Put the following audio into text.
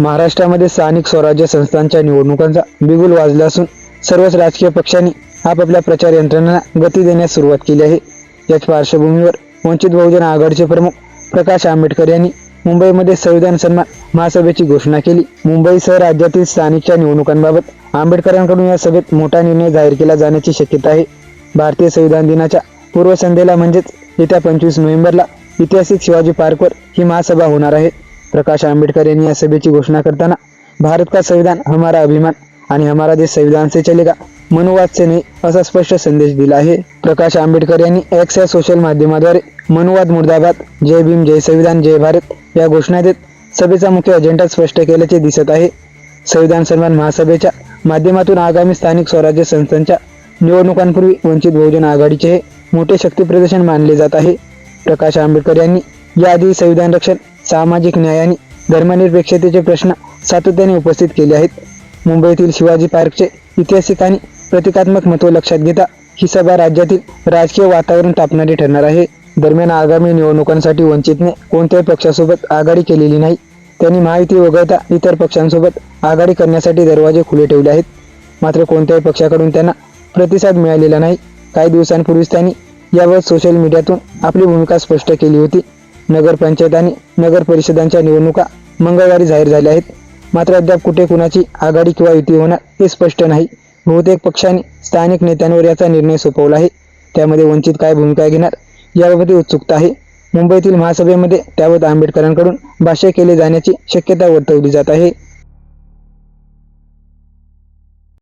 महाराष्ट्रामध्ये स्थानिक स्वराज्य संस्थांच्या निवडणुकांचा बिगुल वाजला असून सर्वच राजकीय पक्षांनी आपापल्या प्रचार यंत्रणांना गती देण्यास सुरुवात केली आहे. याच पार्श्वभूमीवर वंचित बहुजन आघाडीचे प्रमुख प्रकाश आंबेडकर यांनी मुंबईमध्ये संविधान सन्मान महासभेची घोषणा केली. मुंबईसह राज्यातील स्थानिकच्या निवडणुकांबाबत आंबेडकरांकडून या सभेत मोठा निर्णय जाहीर केला जाण्याची शक्यता आहे. भारतीय संविधान दिनाच्या पूर्वसंध्येला म्हणजेच येत्या पंचवीस नोव्हेंबरला ऐतिहासिक शिवाजी पार्कवर ही महासभा होणार आहे. प्रकाश आंबेडकर यांनी या सभेची घोषणा करताना भारत का संविधान हमारा अभिमान आणि हमारा देश संविधान से चलेगा? मनुवाद से नाही असा स्पष्ट संदेश दिला आहे. प्रकाश आंबेडकर यांनी एक्स या सोशल माध्यमाद्वारे मनुवाद मुर्दाबाद जय भीम जय संविधान जय भारत या घोषणा देत सभेचा मुख्य अजेंडा स्पष्ट केल्याचे दिसत आहे. संविधान सन्मान महासभेच्या माध्यमातून आगामी स्थानिक स्वराज्य संस्थांच्या निवडणुकांपूर्वी वंचित बहुजन आघाडीचे हे मोठे शक्ती प्रदर्शन मानले जात आहे. प्रकाश आंबेडकर यांनी याआधी संविधान रक्षण सामाजिक न्याय आणि धर्मनिरपेक्षतेचे प्रश्न सातत्याने उपस्थित केले आहेत. मुंबईतील शिवाजी पार्कचे ऐतिहासिक आणि प्रतिकात्मक महत्त्व लक्षात घेता ही सभा राज्यातील राजकीय वातावरण तापणारी ठरणार आहे. दरम्यान आगामी निवडणुकांसाठी वंचितने कोणत्याही पक्षासोबत आघाडी केलेली नाही. त्यांनी माहिती वगळता इतर पक्षांसोबत आघाडी करण्यासाठी दरवाजे खुले ठेवले आहेत. मात्र कोणत्याही पक्षाकडून त्यांना प्रतिसाद मिळालेला नाही. काही दिवसांपूर्वीच त्यांनी यावर सोशल मीडियातून आपली भूमिका स्पष्ट केली होती. नगरपंचायत आणि नगर परिषदांच्या निवडणुका मंगळवारी जाहीर झाल्या आहेत. मात्र अद्याप कुठे कुणाची आघाडी किंवा युती होणार हे स्पष्ट नाही. बहुतेक पक्षांनी स्थानिक नेत्यांवर याचा निर्णय सोपवला आहे. त्यामध्ये वंचित काय भूमिका घेणार याबाबत उत्सुकता आहे. मुंबईतील महासभेमध्ये त्यावर आंबेडकरांकडून भाष्य केले जाण्याची शक्यता वर्तवली जात आहे.